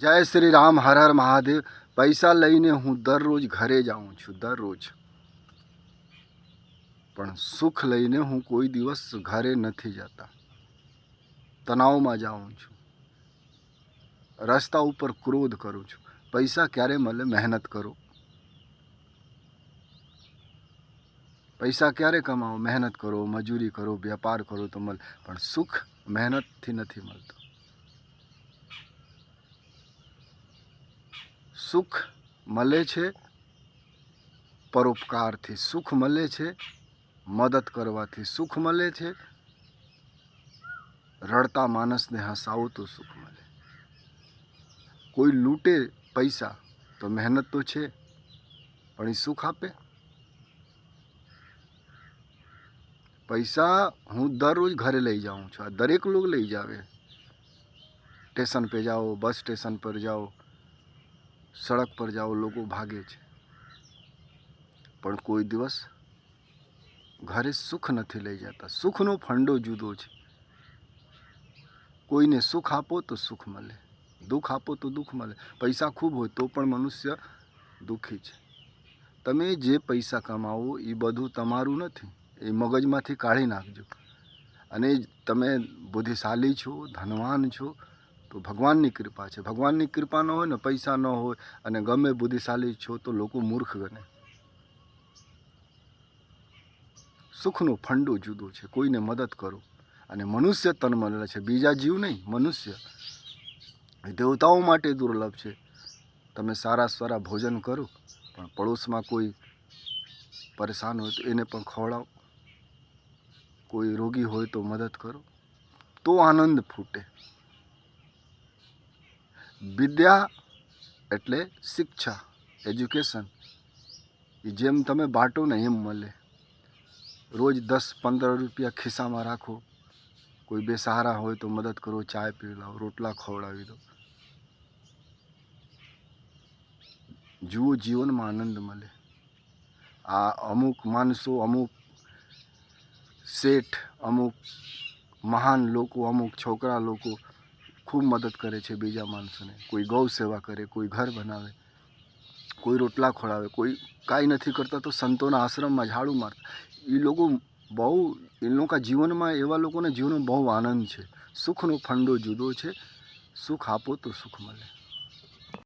જય શ્રી રામ, હર હર મહાદેવ. પૈસા લઈને હું દરરોજ ઘરે જાઉં છું, દરરોજ. પણ સુખ લઈને હું કોઈ દિવસ ઘરે નથી જતા. તણાવમાં જાઉં છું. રસ્તા ઉપર ક્રોધ કરું છું. પૈસા ક્યારે મળે? મહેનત કરો. પૈસા ક્યારે કમાવો? મહેનત કરો, મજૂરી કરો વ્યાપાર કરો તો મળે પણ સુખ મહેનતથી નથી મળતું. સુખ મળે છે પરોપકારથી સુખ મળે છે, મદદ કરવાથી સુખ મળે છે, રડતા માણસને હસાવો તો સુખ મળે કોઈ લૂંટે પૈસા તો મહેનત તો છે, પણ એ સુખ આપે. પૈસા હું દરરોજ ઘરે લઈ જાઉં છું, આ દરેક લોગ લઈ જાવે સ્ટેશન पे જાઓ, બસ સ્ટેશન પર જાઓ સડક પર જાઓ, લોકો ભાગે છે. પણ કોઈ દિવસ ઘરે સુખ નથી લઈ જતા. સુખનો ફંડો જુદો છે. કોઈને સુખ આપો તો સુખ મળે. દુઃખ આપો તો દુઃખ મળે. પૈસા ખૂબ હોય તો પણ મનુષ્ય દુઃખી છે. તમે જે પૈસા કમાવો એ બધું તમારું નથી. એ મગજમાંથી કાઢી નાખજો. અને તમે બુદ્ધિશાળી છો, ધનવાન છો તો ભગવાનની કૃપા છે. ભગવાનની કૃપા ન હોય ને પૈસા ન હોય અને ગમે બુદ્ધિશાળી છો તો લોકો મૂર્ખ ગણે. સુખનો ફંડો જુદો છે. કોઈને મદદ કરો. અને મનુષ્ય તન મળેલા છે. બીજા જીવ નહીં, મનુષ્ય. એ દેવતાઓ માટે દુર્લભ છે. તમે સારા સારા ભોજન કરો, પણ પડોશમાં કોઈ પરેશાન હોય તો એને પણ ખવડાવો. કોઈ રોગી હોય તો મદદ કરો. તો આનંદ ફૂટે. વિદ્યા એટલે શિક્ષા એજ્યુકેશન એ જેમ તમે બાંટો ને એમ મળે. રોજ દસ પંદર રૂપિયા ખિસ્સામાં રાખો. કોઈ બેસહારા હોય તો મદદ કરો, ચાય પીવડાવો રોટલા ખવડાવી દો. જુઓ જીવનમાં આનંદ મળે. આ અમુક માણસો, અમુક શેઠ, અમુક મહાન લોકો, અમુક છોકરા લોકો ખૂબ મદદ કરે છે બીજા માણસોને. કોઈ ગૌ સેવા કરે, કોઈ ઘર બનાવે, કોઈ રોટલા ખોળાવે, કોઈ કાંઈ નથી કરતા તો સંતોના આશ્રમમાં ઝાડુ મારતા. એ લોકો બહુ, એ લોકો જીવનમાં, એવા લોકોના જીવનમાં બહુ આનંદ છે. સુખનો ફંડો જુદો છે. સુખ આપો તો સુખ મળે.